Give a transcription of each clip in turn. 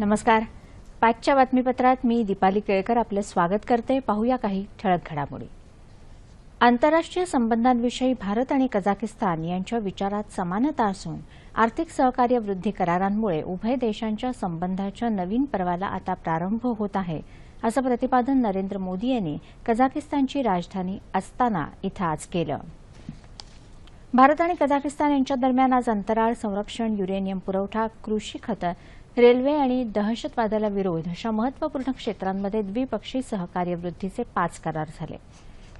नमस्कार. पाचच्या बातमीपत्रात मी दीपाली केळकर आपलं स्वागत करते. पाहूया काही ठळक घडामोडी. आंतरराष्ट्रीय संबंधांविषयी भारत आणि कझाकिस्तान यांच्या विचारात समानता असून आर्थिक सहकार्य वृद्धी करारांमुळे उभय देशांच्या संबंधाच्या नवीन पर्वाला आता प्रारंभ होत आहे असं प्रतिपादन नरेंद्र मोदी यांनी कझाकिस्तानची राजधानी अस्ताना इथं आज केलं. भारत आणि कझाकिस्तान यांच्या दरम्यान आज अंतराळ संरक्षण युरेनियम पुरवठा कृषी खतं रेल्वे आणि दहशतवादाला विरोध अशा महत्त्वपूर्ण क्षेत्रांमध्ये द्विपक्षीय सहकार्य वृद्धीचे पाच करार झाले.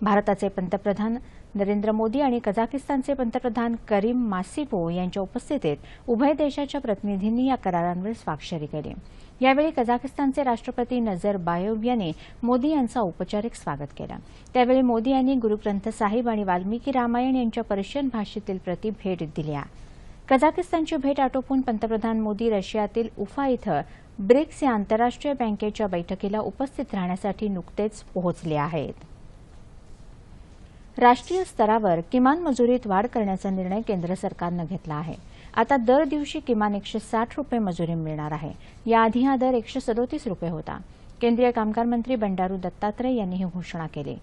भारताचे पंतप्रधान नरेंद्र मोदी आणि कझाकिस्तानचे पंतप्रधान करीम मासिपो यांच्या उपस्थितीत उभय देशाच्या प्रतिनिधींनी या करारांवर स्वाक्षरी केली. यावेळी कझाकिस्तानचे राष्ट्रपती नजर बायोव यांनी मोदी यांचा औपचारिक स्वागत केलं. त्यावेळी मोदी यांनी गुरुग्रंथ साहिब आणि वाल्मिकी रामायण यांच्या पर्शियन भाषेतील प्रती भेट दिल्या. कझाकिस्तानची भेट आटोपून पंतप्रधान मोदी रशियातील उफा इथं ब्रिक्स या आंतरराष्ट्रीय बँकेच्या बैठकीला उपस्थित राहण्यासाठी नुकतेच पोहोचले आहेत. राष्ट्रीय स्तरावर किमान मजुरीत वाढ करण्याचा निर्णय केंद्र सरकारनं घेतला आहे. आता दर दिवशी किमान एकशे साठ रुपये मजुरी मिळणार आहे. याआधी हा दर एकशे सदोतीस रुपये होता. केंद्रीय कामगार मंत्री बंडारू दत्तात्रय यांनी ही घोषणा केली.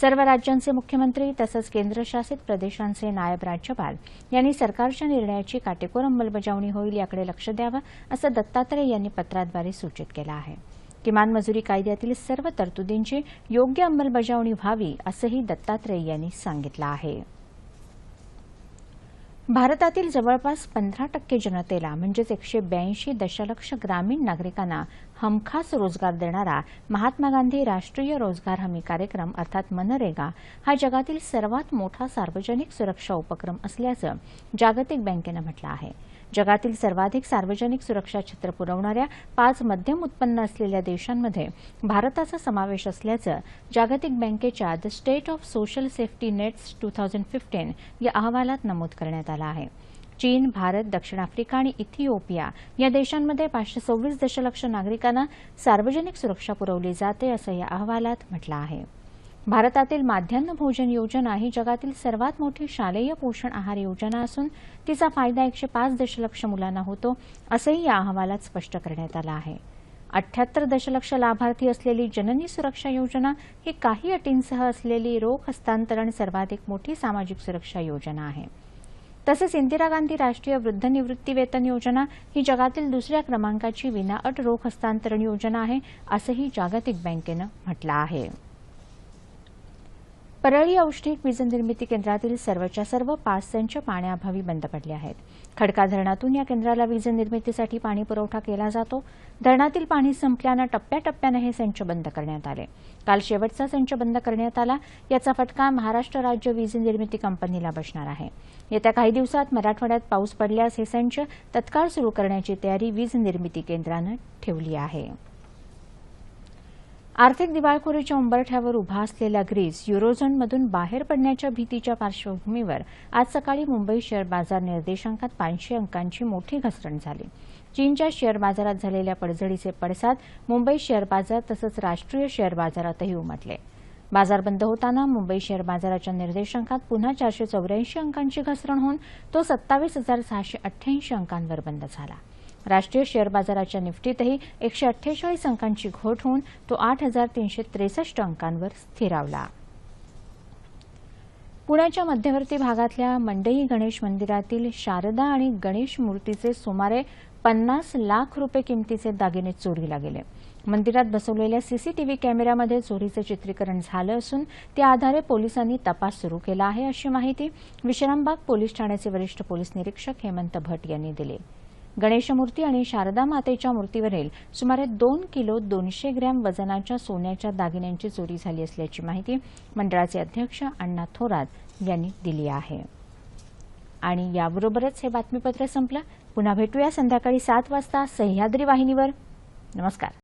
सर्व राज्यांचे मुख्यमंत्री तसंच केंद्रशासित प्रदेशांचे नायब राज्यपाल यांनी सरकारच्या निर्णयाची काटेकोर अंमलबजावणी होईल याकडे लक्ष द्यावं असं दत्तात्रय यांनी पत्राद्वारे सूचित केलं आहे. किमान मजुरी कायद्यातील सर्व तरतुदींची योग्य अंमलबजावणी व्हावी असंही दत्तात्रय यांनी सांगितलं आहे. भारतातील जवळपास पंधरा टक्के जनतेला म्हणजेच एकशे ब्याऐंशी दशलक्ष ग्रामीण नागरिकांना हमखास रोजगार देणारा महात्मा गांधी राष्ट्रीय रोजगार हमी कार्यक्रम अर्थात मनरेगा हा जगातील सर्वात मोठा सार्वजनिक सुरक्षा उपक्रम असल्याचं जागतिक बँकेनं म्हटलं आहे. जगातील सर्वाधिक सार्वजनिक सुरक्षा क्षेत्र पुरवणाऱ्या पाच मध्यम उत्पन्न असलेल्या देशांमध्ये भारताचा समावेश असल्याचं जागतिक बँकेच्या the state of social safety nets two thousand fifteen या अहवालात नमूद करण्यात आलं आहे. चीन भारत दक्षिण आफ्रिका आणि इथिओपिया या देशांमध्ये पाचशे सव्वीस दशलक्ष नागरिकांना सार्वजनिक सुरक्षा पुरवली जाते असं या अहवालात म्हटलं आहे. भारतातील माध्यान्ह भोजन योजना ही जगातील सर्वात मोठी शालेय पोषण आहार योजना असून तिचा फायदा एकशे पाच दशलक्ष मुलांना होतो असंही या अहवालात स्पष्ट करण्यात आलं आहे. अठ्याहत्तर दशलक्ष लाभार्थी असलेली जननी सुरक्षा योजना ही काही अटींसह असलेली रोख हस्तांतरण सर्वाधिक मोठी सामाजिक सुरक्षा योजना आहे. तसंच इंदिरा गांधी राष्ट्रीय वृद्ध निवृत्ती वेतन योजना ही जगातील दुसऱ्या क्रमांकाची विनाअट रोख हस्तांतरण योजना आहे असंही जागतिक बँकेनं म्हटलं आहे. परळी औष्णिक वीज निर्मिती केंद्रातील सर्वच्या सर्व पाच संच पाण्याअभावी बंद पडले आहेत. खडका धरणातून या केंद्राला वीज निर्मितीसाठी पाणी पुरवठा केला जातो. धरणातील पाणी संपल्यानं टप्प्याटप्प्यानं हे संच बंद करण्यात आले. काल शेवटचा संच बंद करण्यात आला. याचा फटका महाराष्ट्र राज्य वीज निर्मिती कंपनीला बसणार आहे. येत्या काही दिवसात मराठवाड्यात पाऊस पडल्यास हे संच तत्काळ सुरू करण्याची तयारी वीज निर्मिती केंद्रानं ठेवली आहे. आर्थिक दिवाळखोरीच्या उंबरठ्यावर उभा असलेला ग्रीस युरोझोनमधून बाहेर पडण्याच्या भीतीच्या पार्श्वभूमीवर आज सकाळी मुंबई शेअर बाजार निर्देशांकात पाचशे अंकांची मोठी घसरण झाली. चीनच्या शेअर बाजारात झालेल्या पडझडीचे पडसाद मुंबई शेअर बाजार तसंच राष्ट्रीय शेअर बाजारातही उमटले. बाजार बंद होताना मुंबई शेअर बाजाराच्या निर्देशांकात पुन्हा चारशे चौऱ्याऐंशी अंकांची घसरण होऊन तो सत्तावीस हजार सहाशे अठ्ठ्याऐंशी अंकांवर बंद झाला. राष्ट्रीय शेअर बाजाराच्या निफ्टीतही एकशे अठ्ठेचाळीस अंकांची घोट होऊन तो आठ हजार तीनशे त्रेसष्ट अंकांवर स्थिरावला. पुण्याच्या मध्यवर्ती भागातल्या मंडई गणेश मंदिरातील शारदा आणि गणेश मूर्तीचे सुमारे पन्नास लाख रुपये किमतीचे दागिने चोरीला गेले. मंदिरात बसवलेल्या सीसीटीव्ही कॅमेऱ्यामध्ये चोरीचे चित्रीकरण झालं असून त्या आधारे पोलिसांनी तपास सुरू केला आहे अशी माहिती विश्रामबाग पोलीस ठाण्याचे वरिष्ठ पोलीस निरीक्षक हेमंत भट यांनी दिली. गणेशमूर्ती आणि शारदा मातेच्या मूर्तीवरील सुमारे दोन किलो दोनशे ग्रॅम वजनाच्या सोन्याच्या दागिन्यांची चोरी झाली असल्याची माहिती मंडळाचे अध्यक्ष अण्णा थोरात यांनी दिली आहे. आणि याबरोबरच हे बातमीपत्र संपलं. पुन्हा भेटूया संध्याकाळी सात वाजता सह्याद्री वाहिनीवर. नमस्कार.